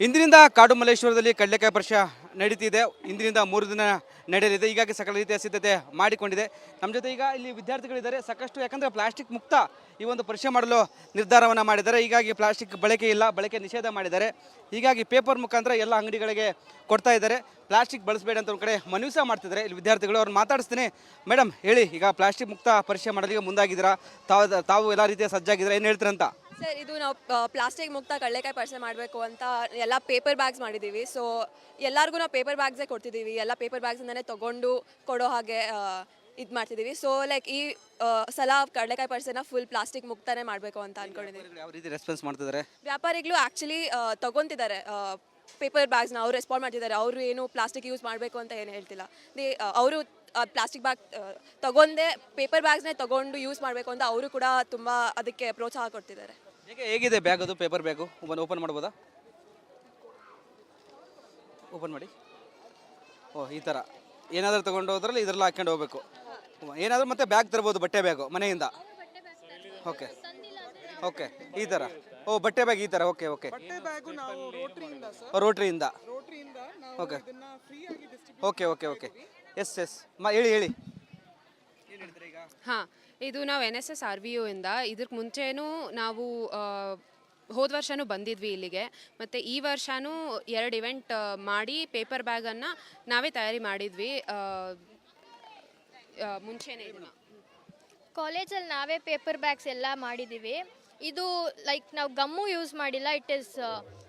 ಇಂದಿನಿಂದ ಕಾಡು ಮಲ್ಲೇಶ್ವರದಲ್ಲಿ ಕಡಲೆಕಾಯಿ ವರ್ಷ ನಡೀತಿದೆ. ಇಂದಿನಿಂದ ಮೂರು ದಿನ ನಡೆಯಲಿದೆ. ಹೀಗಾಗಿ ಸಕಲ ರೀತಿಯ ಸಿದ್ಧತೆ ಮಾಡಿಕೊಂಡಿದೆ. ನಮ್ಮ ಜೊತೆ ಈಗ ಇಲ್ಲಿ ವಿದ್ಯಾರ್ಥಿಗಳಿದ್ದಾರೆ. ಸಾಕಷ್ಟು ಯಾಕಂದರೆ ಪ್ಲಾಸ್ಟಿಕ್ ಮುಕ್ತ ಈ ಒಂದು ಪರಿಷೆ ಮಾಡಲು ನಿರ್ಧಾರವನ್ನು ಮಾಡಿದ್ದಾರೆ. ಹೀಗಾಗಿ ಪ್ಲಾಸ್ಟಿಕ್ ಬಳಕೆ ಇಲ್ಲ, ಬಳಕೆ ನಿಷೇಧ ಮಾಡಿದ್ದಾರೆ. ಹೀಗಾಗಿ ಪೇಪರ್ ಮುಖಾಂತರ ಎಲ್ಲ ಅಂಗಡಿಗಳಿಗೆ ಕೊಡ್ತಾ ಇದ್ದಾರೆ. ಪ್ಲಾಸ್ಟಿಕ್ ಬಳಸಬೇಡ ಅಂತ ಒಂದು ಕಡೆ ಮನವಿ ಸಹ ಮಾಡ್ತಿದ್ದಾರೆ. ಇಲ್ಲಿ ವಿದ್ಯಾರ್ಥಿಗಳು ಅವ್ರು ಮಾತಾಡಿಸ್ತೀನಿ. ಮೇಡಮ್, ಹೇಳಿ, ಈಗ ಪ್ಲಾಸ್ಟಿಕ್ ಮುಕ್ತ ಪರಿಷೆ ಮಾಡಲಿಕ್ಕೆ ಮುಂದಾಗಿದ್ದೀರಾ? ತಾವು ತಾವು ಎಲ್ಲ ರೀತಿಯ ಸಜ್ಜಾಗಿದ್ದೀರಾ? ಏನು ಹೇಳ್ತೀರಂತ? ಸರ್ ಇದು ನಾವು ಪ್ಲಾಸ್ಟಿಕ್ ಮುಕ್ತ ಕಡಲೆಕಾಯಿ ಪರ್ಸೆ ಮಾಡಬೇಕು ಅಂತ ಎಲ್ಲ ಪೇಪರ್ ಬ್ಯಾಗ್ಸ್ ಮಾಡಿದ್ದೀವಿ. ಸೊ ಎಲ್ಲರಿಗೂ ನಾವು ಪೇಪರ್ ಬ್ಯಾಗ್ಸೇ ಕೊಡ್ತಿದ್ದೀವಿ. ಎಲ್ಲ ಪೇಪರ್ ಬ್ಯಾಗ್ಸಿಂದನೇ ತೊಗೊಂಡು ಕೊಡೋ ಹಾಗೆ ಇದು ಮಾಡ್ತಿದ್ದೀವಿ. ಸೊ ಲೈಕ್ ಈ ಸಲ ಕಡಲೆಕಾಯಿ ಪರ್ಸೆನ ಫುಲ್ ಪ್ಲಾಸ್ಟಿಕ್ ಮುಕ್ತನೇ ಮಾಡಬೇಕು ಅಂತ ಅಂದ್ಕೊಂಡಿದ್ದೀವಿ ಯಾವ ರೀತಿ ರೆಸ್ಪಾನ್ಸ್ ಮಾಡ್ತಿದ್ದಾರೆ? ವ್ಯಾಪಾರಿಗಳು ಆ್ಯಕ್ಚುಲಿ ತೊಗೊತಿದ್ದಾರೆ. ಪೇಪರ್ ಬ್ಯಾಗ್ಸ್ನ ಅವ್ರು ರೆಸ್ಪಾಂಡ್ ಮಾಡ್ತಿದ್ದಾರೆ. ಅವರು ಏನು ಪ್ಲಾಸ್ಟಿಕ್ ಯೂಸ್ ಮಾಡಬೇಕು ಅಂತ ಏನು ಹೇಳ್ತಿಲ್ಲ. ದೇ ಅವರು ಪ್ಲಾಸ್ಟಿಕ್ ಬ್ಯಾಗ್ ತಗೊಂಡೆ ಪೇಪರ್ ಬ್ಯಾಗ್ಸ್ನೇ ತಗೊಂಡು ಯೂಸ್ ಮಾಡಬೇಕು ಅಂತ ಅವರು ಕೂಡ ತುಂಬ ಅದಕ್ಕೆ ಪ್ರೋತ್ಸಾಹ ಕೊಡ್ತಿದ್ದಾರೆ. ಹೇಗೆ ಹೇಗಿದೆ ಬ್ಯಾಗ್ ಅದು ಪೇಪರ್ ಬ್ಯಾಗು? ಓಪನ್ ಓಪನ್ ಮಾಡ್ಬೋದಾ? ಓಪನ್ ಮಾಡಿ. ಓ ಈ ಥರ ಏನಾದರೂ ತೊಗೊಂಡು ಹೋದ್ರಲ್ಲಿ ಇದ್ರಲ್ಲಿ ಹಾಕ್ಕೊಂಡು ಹೋಗ್ಬೇಕು. ಏನಾದರೂ ಮತ್ತೆ ಬ್ಯಾಗ್ ತರ್ಬೋದು ಬಟ್ಟೆ ಬ್ಯಾಗು ಮನೆಯಿಂದ? ಓಕೆ ಓಕೆ ಈ ಥರ ಓ ಬಟ್ಟೆ ಬ್ಯಾಗ್ ಈ ಥರ ಓಕೆ ಓಕೆ ಬಟ್ಟೆ ಬ್ಯಾಗು ನಾವು ರೋಟ್ರಿಯಿಂದ ಓಕೆ ರೋಟ್ರಿಯಿಂದ? ರೋಟ್ರಿಯಿಂದ ನಾವು ಇದನ್ನ ಫ್ರೀ ಆಗಿ distribute okay okay okay yes yes ಮಾ ಹೇಳಿ ಹೇಳಿ. ಹಾಂ. ಇದು ನಾವು N S S R V U ಇಂದ ಇದಕ್ಕೆ ಮುಂಚೆನೂ ನಾವು ಹೋದ ವರ್ಷನೂ ಬಂದಿದ್ವಿ ಇಲ್ಲಿಗೆ. ಮತ್ತು ಈ ವರ್ಷನೂ ಎರಡು ಇವೆಂಟ್ ಮಾಡಿ ಪೇಪರ್ ಬ್ಯಾಗನ್ನು ನಾವೇ ತಯಾರಿ ಮಾಡಿದ್ವಿ. ಮುಂಚೆನೇ ಕಾಲೇಜಲ್ಲಿ ನಾವೇ ಪೇಪರ್ ಬ್ಯಾಗ್ಸ್ ಎಲ್ಲ ಮಾಡಿದ್ದೀವಿ ಇದು ಲೈಕ್ ನಾವು ಗಮ್ಮು ಯೂಸ್ ಮಾಡಿಲ್ಲ. It is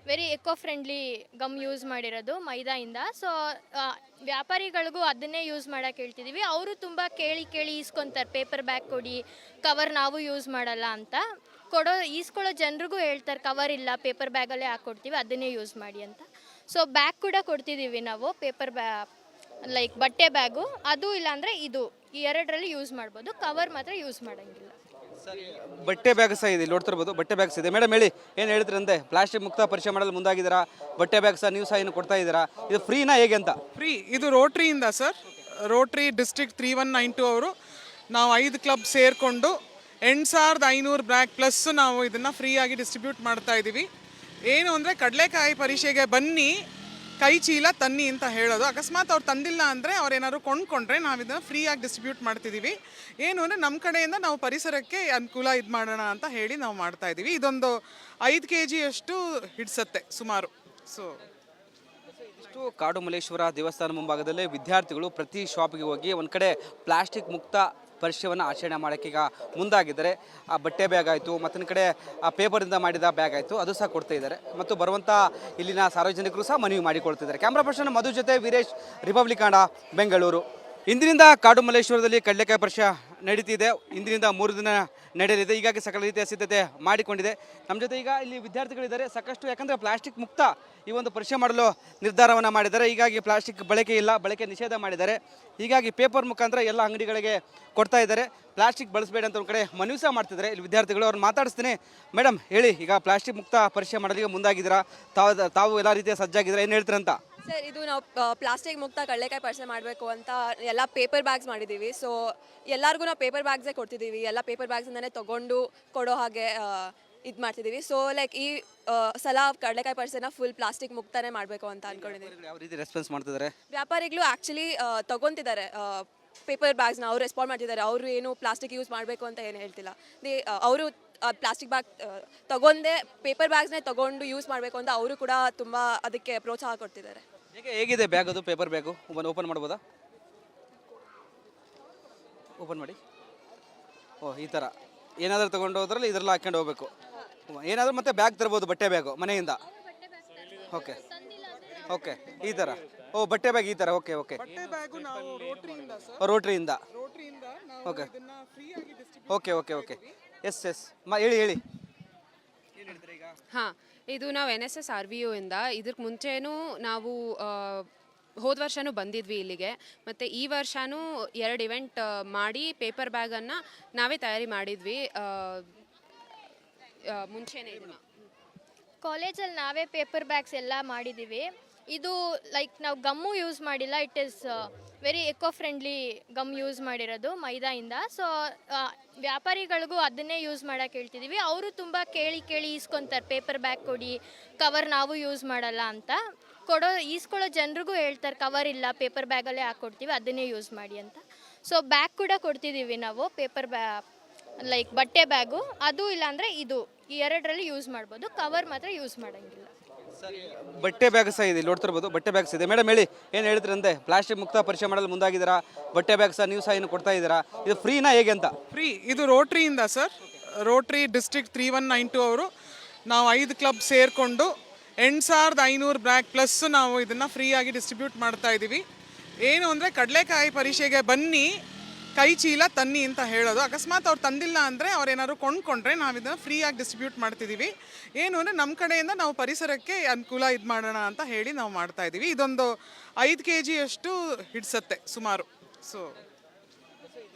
very eco friendly gum use ಮಾಡಿರೋದು ಮೈದಾಯಿಂದ. ಸೊ ವ್ಯಾಪಾರಿಗಳಿಗೂ ಅದನ್ನೇ ಯೂಸ್ ಮಾಡೋಕೆ ಹೇಳ್ತಿದ್ದೀವಿ ಅವರು ತುಂಬ ಕೇಳಿ ಕೇಳಿ ಈಸ್ಕೊತಾರೆ. ಪೇಪರ್ ಬ್ಯಾಗ್ ಕೊಡಿ ಕವರ್ ನಾವು ಯೂಸ್ ಮಾಡಲ್ಲ ಅಂತ. ಕೊಡೋ, ಈಸ್ಕೊಳ್ಳೋ ಜನರಿಗೂ ಹೇಳ್ತಾರೆ ಕವರ್ ಇಲ್ಲ ಪೇಪರ್ ಬ್ಯಾಗಲ್ಲೇ ಹಾಕ್ಕೊಡ್ತೀವಿ ಅದನ್ನೇ ಯೂಸ್ ಮಾಡಿ ಅಂತ. ಸೊ ಬ್ಯಾಗ್ ಕೂಡ ಕೊಡ್ತಿದ್ದೀವಿ ನಾವು ಪೇಪರ್ ಬ್ಯಾ ಲೈಕ್ ಬಟ್ಟೆ ಬ್ಯಾಗು ಅದು ಇಲ್ಲಾಂದರೆ ಇದು, ಈ ಎರಡರಲ್ಲಿ ಯೂಸ್ ಮಾಡ್ಬೋದು. ಕವರ್ ಮಾತ್ರ ಯೂಸ್ ಮಾಡೋಂಗಿಲ್ಲ. ಬಟ್ಟೆ ಬ್ಯಾಗ್ ಸಹ ಇದೆ, ಇಲ್ಲಿ ನೋಡ್ತಿರ್ಬೋದು, ಬಟ್ಟೆ ಬ್ಯಾಗ್ಸ್ ಇದೆ. ಮೇಡಮ್, ಹೇಳಿ, ಏನು ಹೇಳ್ತೀರಂತೆ ಪ್ಲಾಸ್ಟಿಕ್ ಮುಕ್ತ ಪರಿಚಯ ಮಾಡಲು ಮುಂದಾಗಿದ್ದೀರಾ? ಬಟ್ಟೆ ಬ್ಯಾಗ್ ಸಹ ನೀವು ಸಹ ಏನು ಕೊಡ್ತಾ ಇದ್ದೀರಾ? ಇದು ಫ್ರೀನಾ ಹೇಗೆ ಅಂತ? ಫ್ರೀ, ಇದು ರೋಟ್ರಿಯಿಂದ sir. Rotary district three one nine two ಅವರು ನಾವು ಐದು ಕ್ಲಬ್ ಸೇರಿಕೊಂಡು ಎಂಟು ಸಾವಿರದ ಐನೂರು ಬ್ಯಾಗ್ ಪ್ಲಸ್ ನಾವು ಇದನ್ನು ಫ್ರೀಯಾಗಿ ಡಿಸ್ಟ್ರಿಬ್ಯೂಟ್ ಮಾಡ್ತಾ ಇದ್ದೀವಿ ಏನು ಅಂದರೆ ಕಡಲೆಕಾಯಿ ಪರೀಕ್ಷೆಗೆ ಬನ್ನಿ ಕೈ ಚೀಲ ತನ್ನಿ ಅಂತ ಹೇಳೋದು. ಅಕಸ್ಮಾತ್ ಅವ್ರು ತಂದಿಲ್ಲ ಅಂದರೆ ಅವ್ರು ಏನಾದ್ರು ಕೊಂಡ್ಕೊಂಡ್ರೆ ನಾವು ಇದನ್ನು ಫ್ರೀಯಾಗಿ ಡಿಸ್ಟ್ರಿಬ್ಯೂಟ್ ಮಾಡ್ತಿದ್ದೀವಿ ಏನು ಅಂದರೆ ನಮ್ಮ ಕಡೆಯಿಂದ ನಾವು ಪರಿಸರಕ್ಕೆ ಅನುಕೂಲ ಇದು ಮಾಡೋಣ ಅಂತ ಹೇಳಿ ನಾವು ಮಾಡ್ತಾ ಇದ್ದೀವಿ ಇದೊಂದು ಐದು ಕೆ ಜಿಯಷ್ಟು ಹಿಡಿಸತ್ತೆ ಸುಮಾರು. ಸೊ ಕಾಡು ಮಲ್ಲೇಶ್ವರ ದೇವಸ್ಥಾನ ಮುಂಭಾಗದಲ್ಲಿ ವಿದ್ಯಾರ್ಥಿಗಳು ಪ್ರತಿ ಶಾಪ್ಗೆ ಹೋಗಿ ಒಂದು ಕಡೆ ಪ್ಲಾಸ್ಟಿಕ್ ಮುಕ್ತ ಪರಿಚಯವನ್ನು ಆಚರಣೆ ಮಾಡೋಕ್ಕೆ ಈಗ ಮುಂದಾಗಿದ್ದಾರೆ. ಆ ಬಟ್ಟೆ ಬ್ಯಾಗ್ ಆಯಿತು ಮತ್ತೊಂದು ಕಡೆ ಆ ಪೇಪರಿಂದ ಮಾಡಿದ ಬ್ಯಾಗ್ ಆಯಿತು, ಅದು ಸಹ ಕೊಡ್ತಾ ಇದ್ದಾರೆ. ಮತ್ತು ಬರುವಂಥ ಇಲ್ಲಿನ ಸಾರ್ವಜನಿಕರು ಸಹ ಮನವಿ ಮಾಡಿಕೊಳ್ತಿದ್ದಾರೆ ಕ್ಯಾಮ್ರಾ ಪರ್ಸನ್ ಮಧು ಜೊತೆ ವೀರೇಶ್ ರಿಪಬ್ಲಿಕ್ ಬೆಂಗಳೂರು ಇಂದಿನಿಂದ ಕಾಡು ಮಲ್ಲೇಶ್ವರದಲ್ಲಿ ಕಡಲೆಕಾಯಿ ವರ್ಷ ನಡೀತಿದೆ. ಇಂದಿನಿಂದ ಮೂರು ದಿನ ನಡೆಯಲಿದೆ. ಹೀಗಾಗಿ ಸಕಲ ರೀತಿಯ ಸಿದ್ಧತೆ ಮಾಡಿಕೊಂಡಿದೆ. ನಮ್ಮ ಜೊತೆ ಈಗ ಇಲ್ಲಿ ವಿದ್ಯಾರ್ಥಿಗಳಿದ್ದಾರೆ. ಸಾಕಷ್ಟು ಯಾಕಂದರೆ ಪ್ಲಾಸ್ಟಿಕ್ ಮುಕ್ತ ಈ ಒಂದು ಪರಿಚಯ ಮಾಡಲು ನಿರ್ಧಾರವನ್ನು ಮಾಡಿದ್ದಾರೆ. ಹೀಗಾಗಿ ಪ್ಲಾಸ್ಟಿಕ್ ಬಳಕೆ ಇಲ್ಲ, ಬಳಕೆ ನಿಷೇಧ ಮಾಡಿದ್ದಾರೆ. ಹೀಗಾಗಿ ಪೇಪರ್ ಮುಖಾಂತರ ಎಲ್ಲ ಅಂಗಡಿಗಳಿಗೆ ಕೊಡ್ತಾ ಇದ್ದಾರೆ. ಪ್ಲಾಸ್ಟಿಕ್ ಬಳಸಬೇಡ ಅಂತ ಒಂದು ಕಡೆ ಮನವಿ ಸಹ ಮಾಡ್ತಿದ್ದಾರೆ. ಇಲ್ಲಿ ವಿದ್ಯಾರ್ಥಿಗಳು ಅವ್ರನ್ನ ಮಾತಾಡಿಸ್ತೀನಿ. ಮೇಡಮ್, ಹೇಳಿ, ಈಗ ಪ್ಲಾಸ್ಟಿಕ್ ಮುಕ್ತ ಪರಿಚಯ ಮಾಡಲಿಕ್ಕೆ ಮುಂದಾಗಿದ್ದೀರಾ? ತಾವು ತಾವು ಎಲ್ಲ ರೀತಿಯ ಸಜ್ಜಾಗಿದ್ದೀರಾ? ಏನು ಹೇಳ್ತೀರಂತ? ಸರ್ ಇದು ನಾವು ಪ್ಲಾಸ್ಟಿಕ್ ಮುಕ್ತ ಕಡಲೆಕಾಯಿ ಪರ್ಸೆ ಮಾಡಬೇಕು ಅಂತ ಎಲ್ಲ ಪೇಪರ್ ಬ್ಯಾಗ್ಸ್ ಮಾಡಿದ್ದೀವಿ. ಸೊ ಎಲ್ಲರಿಗೂ ನಾವು ಪೇಪರ್ ಬ್ಯಾಗ್ಸೇ ಕೊಡ್ತಿದ್ದೀವಿ. ಎಲ್ಲ ಪೇಪರ್ ಬ್ಯಾಗ್ಸಿಂದನೇ ತೊಗೊಂಡು ಕೊಡೋ ಹಾಗೆ ಇದು ಮಾಡ್ತಿದ್ದೀವಿ. ಸೊ ಲೈಕ್ ಈ ಸಲ ಕಡಲೆಕಾಯಿ ಪರ್ಸೆನ ಫುಲ್ ಪ್ಲಾಸ್ಟಿಕ್ ಮುಕ್ತನೇ ಮಾಡಬೇಕು ಅಂತ ಅಂದ್ಕೊಂಡಿದ್ದೀವಿ ಯಾವ ರೀತಿ ರೆಸ್ಪಾನ್ಸ್ ಮಾಡ್ತಿದ್ದಾರೆ? ವ್ಯಾಪಾರಿಗಳು ಆ್ಯಕ್ಚುಲಿ ತೊಗೊತಿದ್ದಾರೆ. ಪೇಪರ್ ಬ್ಯಾಗ್ಸ್ನ ಅವ್ರು ರೆಸ್ಪಾಂಡ್ ಮಾಡ್ತಿದ್ದಾರೆ. ಅವರು ಏನು ಪ್ಲಾಸ್ಟಿಕ್ ಯೂಸ್ ಮಾಡಬೇಕು ಅಂತ ಏನು ಹೇಳ್ತಿಲ್ಲ. ದೇ ಅವರು ಪ್ಲಾಸ್ಟಿಕ್ ಬ್ಯಾಗ್ ತಗೊಂಡೆ ಪೇಪರ್ ಬ್ಯಾಗ್ಸ್ನೇ ತಗೊಂಡು ಯೂಸ್ ಮಾಡಬೇಕು ಅಂತ ಅವರು ಕೂಡ ತುಂಬ ಅದಕ್ಕೆ ಪ್ರೋತ್ಸಾಹ ಕೊಡ್ತಿದ್ದಾರೆ. ಹೇಗೆ ಹೇಗಿದೆ ಬ್ಯಾಗ್ ಅದು ಪೇಪರ್ ಬ್ಯಾಗು ಓಪನ್ ಓಪನ್ ಮಾಡ್ಬೋದಾ? ಓಪನ್ ಮಾಡಿ. ಓ ಈ ಥರ ಏನಾದರೂ ತೊಗೊಂಡು ಹೋದ್ರಲ್ಲಿ ಇದ್ರಲ್ಲಿ ಹಾಕ್ಕೊಂಡು ಹೋಗ್ಬೇಕು. ಏನಾದರೂ ಮತ್ತೆ ಬ್ಯಾಗ್ ತರ್ಬೋದು ಬಟ್ಟೆ ಬ್ಯಾಗು ಮನೆಯಿಂದ? ಓಕೆ ಓಕೆ ಈ ಥರ ಓ ಬಟ್ಟೆ ಬ್ಯಾಗ್ ಈ ಥರ okay okay ರೋಟ್ರಿಯಿಂದ distribute okay okay okay yes yes ಮಾ ಹೇಳಿ ಹೇಳಿ. ಹಾಂ, ಇದು ನಾವು N S S R V U ಇಂದ ಇದಕ್ಕೆ ಮುಂಚೆನೂ ನಾವು ಹೋದ ವರ್ಷನೂ ಬಂದಿದ್ವಿ ಇಲ್ಲಿಗೆ. ಮತ್ತು ಈ ವರ್ಷನೂ ಎರಡು ಇವೆಂಟ್ ಮಾಡಿ ಪೇಪರ್ ಬ್ಯಾಗನ್ನು ನಾವೇ ತಯಾರಿ ಮಾಡಿದ್ವಿ ಮುಂಚೆನೇ ಕಾಲೇಜಲ್ಲಿ ನಾವೇ ಪೇಪರ್ ಬ್ಯಾಗ್ಸ್ ಎಲ್ಲ ಮಾಡಿದ್ದೀವಿ ಇದು ಲೈಕ್ ನಾವು ಗಮ್ಮು ಯೂಸ್ ಮಾಡಿಲ್ಲ. It is very eco friendly gum use ಮಾಡಿರೋದು ಮೈದಾಯಿಂದ. ಸೊ ವ್ಯಾಪಾರಿಗಳಿಗೂ ಅದನ್ನೇ ಯೂಸ್ ಮಾಡೋಕೆ ಹೇಳ್ತಿದ್ದೀವಿ ಅವರು ತುಂಬ ಕೇಳಿ ಕೇಳಿ ಈಸ್ಕೊತಾರೆ ಪೇಪರ್ ಬ್ಯಾಗ್ ಕೊಡಿ ಕವರ್ ನಾವು ಯೂಸ್ ಮಾಡಲ್ಲ ಅಂತ. ಕೊಡೋ, ಈಸ್ಕೊಳ್ಳೋ ಜನರಿಗೂ ಹೇಳ್ತಾರೆ ಕವರ್ ಇಲ್ಲ ಪೇಪರ್ ಬ್ಯಾಗಲ್ಲೇ ಹಾಕ್ಕೊಡ್ತೀವಿ ಅದನ್ನೇ ಯೂಸ್ ಮಾಡಿ ಅಂತ. ಸೊ ಬ್ಯಾಗ್ ಕೂಡ ಕೊಡ್ತಿದ್ದೀವಿ ನಾವು ಪೇಪರ್ ಬ್ಯಾ ಲೈಕ್ ಬಟ್ಟೆ ಬ್ಯಾಗು ಅದು ಇಲ್ಲಾಂದರೆ ಇದು ಎರಡರಲ್ಲಿ ಯೂಸ್ ಮಾಡ್ಬೋದು. ಕವರ್ ಮಾತ್ರ ಯೂಸ್ ಮಾಡೋಂಗಿಲ್ಲ. ಬಟ್ಟೆ ಬ್ಯಾಗ್ ಸಹ ಇದೆ, ಇಲ್ಲಿ ನೋಡ್ತಿರ್ಬೋದು, ಬಟ್ಟೆ ಬ್ಯಾಗ್ಸ್ ಇದೆ. ಮೇಡಮ್, ಹೇಳಿ, ಏನು ಹೇಳ್ತೀರಂತೆ ಪ್ಲಾಸ್ಟಿಕ್ ಮುಕ್ತ ಪರಿಚಯ ಮಾಡಲು ಮುಂದಾಗಿದ್ದೀರಾ? ಬಟ್ಟೆ ಬ್ಯಾಗ್ ಸಹ ನೀವು ಸಹ ಏನು ಕೊಡ್ತಾ ಇದ್ದೀರಾ? ಇದು ಫ್ರೀನಾ ಹೇಗೆ ಅಂತ? ಫ್ರೀ ಇದು ರೋಟ್ರಿಯಿಂದ sir rotary district three one nine two ಅವರು ನಾವು ಐದು ಕ್ಲಬ್ ಸೇರಿಕೊಂಡು ಎಂಟು ಸಾವಿರದ ಐನೂರು ಬ್ಯಾಗ್ ಪ್ಲಸ್ ನಾವು ಇದನ್ನು ಫ್ರೀಯಾಗಿ ಡಿಸ್ಟ್ರಿಬ್ಯೂಟ್ ಮಾಡ್ತಾ ಇದ್ದೀವಿ ಏನು ಅಂದರೆ, ಕಡಲೆಕಾಯಿ ಪರೀಕ್ಷೆಗೆ ಬನ್ನಿ ಕೈ ಚೀಲ ತನ್ನಿ ಅಂತ ಹೇಳೋದು. ಅಕಸ್ಮಾತ್ ಅವ್ರು ತಂದಿಲ್ಲ ಅಂದರೆ ಅವ್ರೇನಾದ್ರು ಕೊಂಡ್ಕೊಂಡ್ರೆ ನಾವು ಇದನ್ನು ಫ್ರೀಯಾಗಿ ಡಿಸ್ಟ್ರಿಬ್ಯೂಟ್ ಮಾಡ್ತಿದ್ದೀವಿ ಏನು ಅಂದರೆ ನಮ್ಮ ಕಡೆಯಿಂದ ನಾವು ಪರಿಸರಕ್ಕೆ ಅನುಕೂಲ ಇದು ಮಾಡೋಣ ಅಂತ ಹೇಳಿ ನಾವು ಮಾಡ್ತಾ ಇದ್ದೀವಿ ಇದೊಂದು ಐದು ಕೆ ಜಿಯಷ್ಟು ಹಿಡಿಸತ್ತೆ ಸುಮಾರು. ಸೊ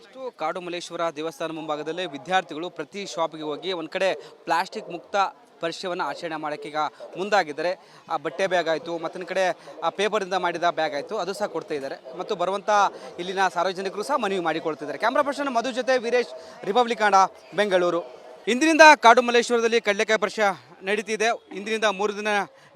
ಇಷ್ಟು ಕಾಡು ಮಲ್ಲೇಶ್ವರ ದೇವಸ್ಥಾನ ಮುಂಭಾಗದಲ್ಲೇ ವಿದ್ಯಾರ್ಥಿಗಳು ಪ್ರತಿ ಶಾಪ್ಗೆ ಹೋಗಿ ಒಂದು ಕಡೆ ಪ್ಲಾಸ್ಟಿಕ್ ಮುಕ್ತ ಪರಿಚಯವನ್ನು ಆಚರಣೆ ಮಾಡೋಕ್ಕೆ ಈಗ ಮುಂದಾಗಿದ್ದಾರೆ. ಆ ಬಟ್ಟೆ ಬ್ಯಾಗ್ ಆಯಿತು, ಮತ್ತೊಂದು ಕಡೆ ಆ ಪೇಪರಿಂದ ಮಾಡಿದ ಬ್ಯಾಗ್ ಆಯಿತು, ಅದು ಸಹ ಕೊಡ್ತಾ ಇದ್ದಾರೆ. ಮತ್ತು ಬರುವಂಥ ಇಲ್ಲಿನ ಸಾರ್ವಜನಿಕರು ಸಹ ಮನವಿ ಮಾಡಿಕೊಳ್ತಿದ್ದಾರೆ ಕ್ಯಾಮ್ರಾ ಪರ್ಸನ್ ಮಧು ಜೊತೆ ವೀರೇಶ್ ರಿಪಬ್ಲಿಕ್ ಬೆಂಗಳೂರು ಇಂದಿನಿಂದ ಕಾಡು ಮಲ್ಲೇಶ್ವರದಲ್ಲಿ ಕಡಲೆಕಾಯಿ ಪರಿಚಯ ನಡೀತಿದೆ. ಇಂದಿನಿಂದ ಮೂರು ದಿನ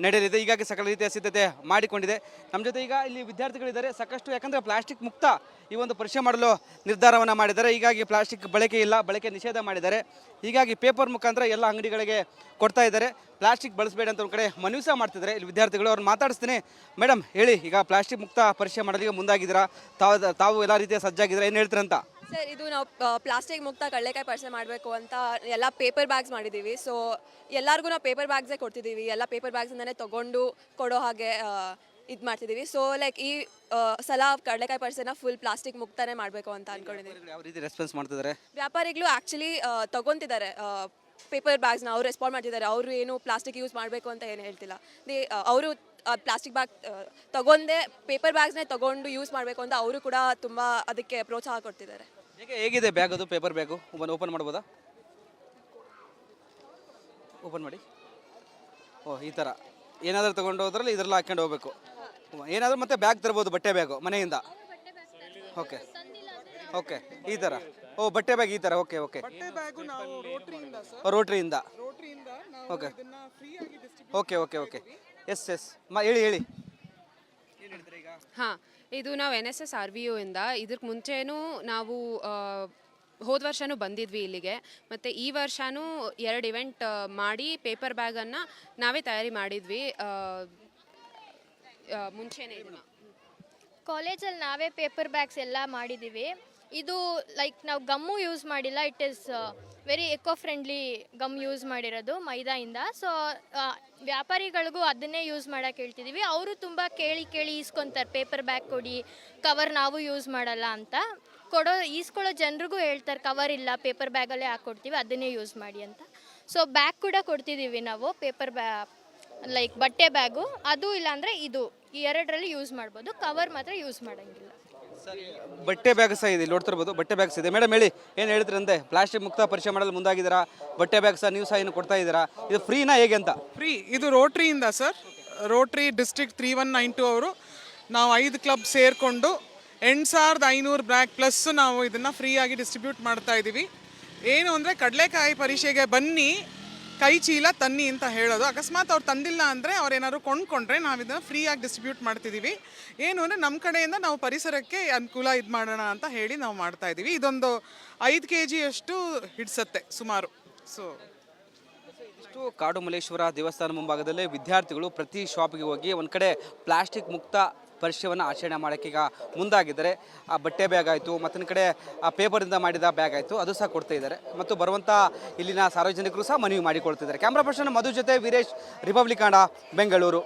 ನಡೆಯಲಿದೆ. ಹೀಗಾಗಿ ಸಕಲ ರೀತಿಯ ಸಿದ್ಧತೆ ಮಾಡಿಕೊಂಡಿದೆ. ನಮ್ಮ ಜೊತೆ ಈಗ ಇಲ್ಲಿ ವಿದ್ಯಾರ್ಥಿಗಳಿದ್ದಾರೆ. ಸಾಕಷ್ಟು ಯಾಕಂದರೆ ಪ್ಲಾಸ್ಟಿಕ್ ಮುಕ್ತ ಈ ಒಂದು ಪರಿಚಯ ಮಾಡಲು ನಿರ್ಧಾರವನ್ನು ಮಾಡಿದ್ದಾರೆ. ಹೀಗಾಗಿ ಪ್ಲಾಸ್ಟಿಕ್ ಬಳಕೆ ಇಲ್ಲ, ಬಳಕೆ ನಿಷೇಧ ಮಾಡಿದ್ದಾರೆ. ಹೀಗಾಗಿ ಪೇಪರ್ ಮುಖಾಂತರ ಎಲ್ಲ ಅಂಗಡಿಗಳಿಗೆ ಕೊಡ್ತಾ ಇದ್ದಾರೆ. ಪ್ಲಾಸ್ಟಿಕ್ ಬಳಸಬೇಡ ಅಂತ ಒಂದು ಕಡೆ ಮನವಿ ಸಹ ಮಾಡ್ತಿದ್ದಾರೆ. ಇಲ್ಲಿ ವಿದ್ಯಾರ್ಥಿಗಳು ಅವ್ರು ಮಾತಾಡಿಸ್ತೀನಿ. ಮೇಡಮ್ ಹೇಳಿ, ಈಗ ಪ್ಲಾಸ್ಟಿಕ್ ಮುಕ್ತ ಪರಿಚಯ ಮಾಡಲಿಕ್ಕೆ ಮುಂದಾಗಿದ್ದೀರಾ? ತಾವು ತಾವು ಎಲ್ಲ ರೀತಿಯ ಸಜ್ಜಾಗಿದ್ದೀರಾ? ಏನು ಹೇಳ್ತೀರಂತ? ಸರ್ ಇದು ನಾವು ಪ್ಲಾಸ್ಟಿಕ್ ಮುಕ್ತ ಕಡಲೆಕಾಯಿ ಪರ್ಸೆ ಮಾಡಬೇಕು ಅಂತ ಎಲ್ಲ ಪೇಪರ್ ಬ್ಯಾಗ್ಸ್ ಮಾಡಿದ್ದೀವಿ. ಸೊ ಎಲ್ಲರಿಗೂ ನಾವು ಪೇಪರ್ ಬ್ಯಾಗ್ಸೇ ಕೊಡ್ತಿದ್ದೀವಿ. ಎಲ್ಲ ಪೇಪರ್ ಬ್ಯಾಗ್ಸಿಂದನೇ ತೊಗೊಂಡು ಕೊಡೋ ಹಾಗೆ ಇದು ಮಾಡ್ತಿದ್ದೀವಿ. ಸೊ ಲೈಕ್ ಈ ಸಲ ಕಡಲೆಕಾಯಿ ಪರ್ಸೆನ ಫುಲ್ ಪ್ಲಾಸ್ಟಿಕ್ ಮುಕ್ತನೇ ಮಾಡಬೇಕು ಅಂತ ಅಂದ್ಕೊಂಡಿದ್ದೀವಿ ಯಾವ ರೀತಿ ರೆಸ್ಪಾನ್ಸ್ ಮಾಡ್ತಿದ್ದಾರೆ? ವ್ಯಾಪಾರಿಗಳು ಆ್ಯಕ್ಚುಲಿ ತೊಗೊತಿದ್ದಾರೆ. ಪೇಪರ್ ಬ್ಯಾಗ್ಸ್ನ ಅವ್ರು ರೆಸ್ಪಾಂಡ್ ಮಾಡ್ತಿದ್ದಾರೆ. ಅವರು ಏನು ಪ್ಲಾಸ್ಟಿಕ್ ಯೂಸ್ ಮಾಡಬೇಕು ಅಂತ ಏನು ಹೇಳ್ತಿಲ್ಲ. ದೇ ಅವರು ಪ್ಲಾಸ್ಟಿಕ್ ಬ್ಯಾಗ್ ತಗೊಂಡೇ ಪೇಪರ್ ಬ್ಯಾಗ್ಸ್ನೇ ತಗೊಂಡು ಯೂಸ್ ಮಾಡಬೇಕು ಅಂತ ಅವರು ಕೂಡ ತುಂಬ ಅದಕ್ಕೆ ಪ್ರೋತ್ಸಾಹ ಕೊಡ್ತಿದ್ದಾರೆ. ಹೇಗೆ ಹೇಗಿದೆ ಬ್ಯಾಗ್ ಅದು ಪೇಪರ್ ಬ್ಯಾಗು ಓಪನ್ ಓಪನ್ ಮಾಡ್ಬೋದಾ? ಓಪನ್ ಮಾಡಿ. ಓ ಈ ಥರ ಏನಾದರೂ ತೊಗೊಂಡು ಹೋದ್ರಲ್ಲಿ ಇದರಲ್ಲಿ ಹಾಕ್ಕೊಂಡು ಹೋಗ್ಬೇಕು. ಏನಾದರೂ ಮತ್ತೆ ಬ್ಯಾಗ್ ತರ್ಬೋದು ಬಟ್ಟೆ ಬ್ಯಾಗು ಮನೆಯಿಂದ? ಓಕೆ ಓಕೆ ಈ ಥರ ಓ ಬಟ್ಟೆ ಬ್ಯಾಗ್ ಈ ಥರ ಓಕೆ ಓಕೆ ಬಟ್ಟೆ ಬ್ಯಾಗು ನಾವು ರೋಟ್ರಿಯಿಂದ okay okay okay okay yes yes ಮಾ ಹೇಳಿ ಹೇಳಿ. ಹಾಂ. ಇದು ನಾವು N S S R V U ಇಂದ ಇದಕ್ಕೆ ಮುಂಚೆನೂ ನಾವು ಹೋದ ವರ್ಷನೂ ಬಂದಿದ್ವಿ ಇಲ್ಲಿಗೆ. ಮತ್ತು ಈ ವರ್ಷನೂ ಎರಡು ಇವೆಂಟ್ ಮಾಡಿ ಪೇಪರ್ ಬ್ಯಾಗನ್ನು ನಾವೇ ತಯಾರಿ ಮಾಡಿದ್ವಿ. ಮುಂಚೆನೇ ಇದನ್ನ. ಕಾಲೇಜಲ್ಲಿ ನಾವೇ ಪೇಪರ್ ಬ್ಯಾಗ್ಸ್ ಎಲ್ಲ ಮಾಡಿದ್ದೀವಿ ಇದು ಲೈಕ್ ನಾವು ಗಮ್ಮು ಯೂಸ್ ಮಾಡಿಲ್ಲ. It is very eco friendly gum use ಮಾಡಿರೋದು ಮೈದಾಯಿಂದ. ಸೊ ವ್ಯಾಪಾರಿಗಳಿಗೂ ಅದನ್ನೇ ಯೂಸ್ ಮಾಡೋಕೆ ಹೇಳ್ತಿದ್ದೀವಿ ಅವರು ತುಂಬ ಕೇಳಿ ಕೇಳಿ ಈಸ್ಕೊತಾರೆ. ಪೇಪರ್ ಬ್ಯಾಗ್ ಕೊಡಿ ಕವರ್ ನಾವು ಯೂಸ್ ಮಾಡಲ್ಲ ಅಂತ. ಕೊಡೋ, ಈಸ್ಕೊಳ್ಳೋ ಜನರಿಗೂ ಹೇಳ್ತಾರೆ ಕವರ್ ಇಲ್ಲ ಪೇಪರ್ ಬ್ಯಾಗಲ್ಲೇ ಹಾಕ್ಕೊಡ್ತೀವಿ ಅದನ್ನೇ ಯೂಸ್ ಮಾಡಿ ಅಂತ. ಸೊ ಬ್ಯಾಗ್ ಕೂಡ ಕೊಡ್ತಿದ್ದೀವಿ ನಾವು ಪೇಪರ್ ಬ್ಯಾ ಲೈಕ್ ಬಟ್ಟೆ ಬ್ಯಾಗು ಅದು ಇಲ್ಲಾಂದರೆ ಇದು, ಈ ಎರಡರಲ್ಲಿ ಯೂಸ್ ಮಾಡ್ಬೋದು. ಕವರ್ ಮಾತ್ರ ಯೂಸ್ ಮಾಡೋಂಗಿಲ್ಲ. ಬಟ್ಟೆ ಬ್ಯಾಗ್ ಸಹ ಇದೆ, ಇಲ್ಲಿ ನೋಡ್ತಿರ್ಬೋದು, ಬಟ್ಟೆ ಬ್ಯಾಗ್ಸ್ ಇದೆ. ಮೇಡಮ್, ಹೇಳಿ, ಏನು ಹೇಳ್ತೀರಂತೆ ಪ್ಲಾಸ್ಟಿಕ್ ಮುಕ್ತ ಪರಿಚಯ ಮಾಡಲು ಮುಂದಾಗಿದ್ದೀರಾ? ಬಟ್ಟೆ ಬ್ಯಾಗ್ ಸಹ ನೀವು ಸಹ ಏನು ಕೊಡ್ತಾ ಇದ್ದೀರಾ? ಇದು ಫ್ರೀನಾ ಹೇಗೆ ಅಂತ? ಫ್ರೀ, ಇದು ರೋಟ್ರಿಯಿಂದ sir. Rotary district three one nine two ಅವರು ನಾವು ಐದು ಕ್ಲಬ್ ಸೇರಿಕೊಂಡು ಎಂಟು ಸಾವಿರದ ಐನೂರು ಬ್ಯಾಗ್ ಪ್ಲಸ್ ನಾವು ಇದನ್ನು ಫ್ರೀಯಾಗಿ ಡಿಸ್ಟ್ರಿಬ್ಯೂಟ್ ಮಾಡ್ತಾ ಇದ್ದೀವಿ ಏನು ಅಂದರೆ ಕಡಲೆಕಾಯಿ ಪರೀಕ್ಷೆಗೆ ಬನ್ನಿ ಕೈ ಚೀಲ ತನ್ನಿ ಅಂತ ಹೇಳೋದು. ಅಕಸ್ಮಾತ್ ಅವ್ರು ತಂದಿಲ್ಲ ಅಂದರೆ ಅವ್ರು ಏನಾದ್ರು ಕೊಂಡ್ಕೊಂಡ್ರೆ ನಾವು ಇದನ್ನು ಫ್ರೀಯಾಗಿ ಡಿಸ್ಟ್ರಿಬ್ಯೂಟ್ ಮಾಡ್ತಿದ್ದೀವಿ ಏನು ಅಂದರೆ ನಮ್ಮ ಕಡೆಯಿಂದ ನಾವು ಪರಿಸರಕ್ಕೆ ಅನುಕೂಲ ಇದು ಮಾಡೋಣ ಅಂತ ಹೇಳಿ ನಾವು ಮಾಡ್ತಾ ಇದ್ದೀವಿ ಇದೊಂದು ಐದು ಕೆ ಜಿಯಷ್ಟು ಹಿಡಿಸತ್ತೆ ಸುಮಾರು. ಸೊ ಇಷ್ಟು ಕಾಡು ಮಲ್ಲೇಶ್ವರ ದೇವಸ್ಥಾನ ಮುಂಭಾಗದಲ್ಲಿ ವಿದ್ಯಾರ್ಥಿಗಳು ಪ್ರತಿ ಶಾಪ್ಗೆ ಹೋಗಿ ಒಂದು ಕಡೆ ಪ್ಲಾಸ್ಟಿಕ್ ಮುಕ್ತ ಪರಿಚಯವನ್ನು ಆಚರಣೆ ಮಾಡೋಕ್ಕೆ ಈಗ ಮುಂದಾಗಿದ್ದಾರೆ. ಆ ಬಟ್ಟೆ ಬ್ಯಾಗ್ ಆಯಿತು ಮತ್ತೊಂದು ಕಡೆ ಆ ಪೇಪರಿಂದ ಮಾಡಿದ ಬ್ಯಾಗ್ ಆಯಿತು, ಅದು ಸಹ ಕೊಡ್ತಾ ಇದ್ದಾರೆ. ಮತ್ತು ಬರುವಂಥ ಇಲ್ಲಿನ ಸಾರ್ವಜನಿಕರು ಸಹ ಮನವಿ ಮಾಡಿಕೊಳ್ತಿದ್ದಾರೆ. ಕ್ಯಾಮ್ರಾ ಪರ್ಸನ್ ಮಧು ಜೊತೆ ವೀರೇಶ್ ರಿಪಬ್ಲಿಕ್ ಬೆಂಗಳೂರು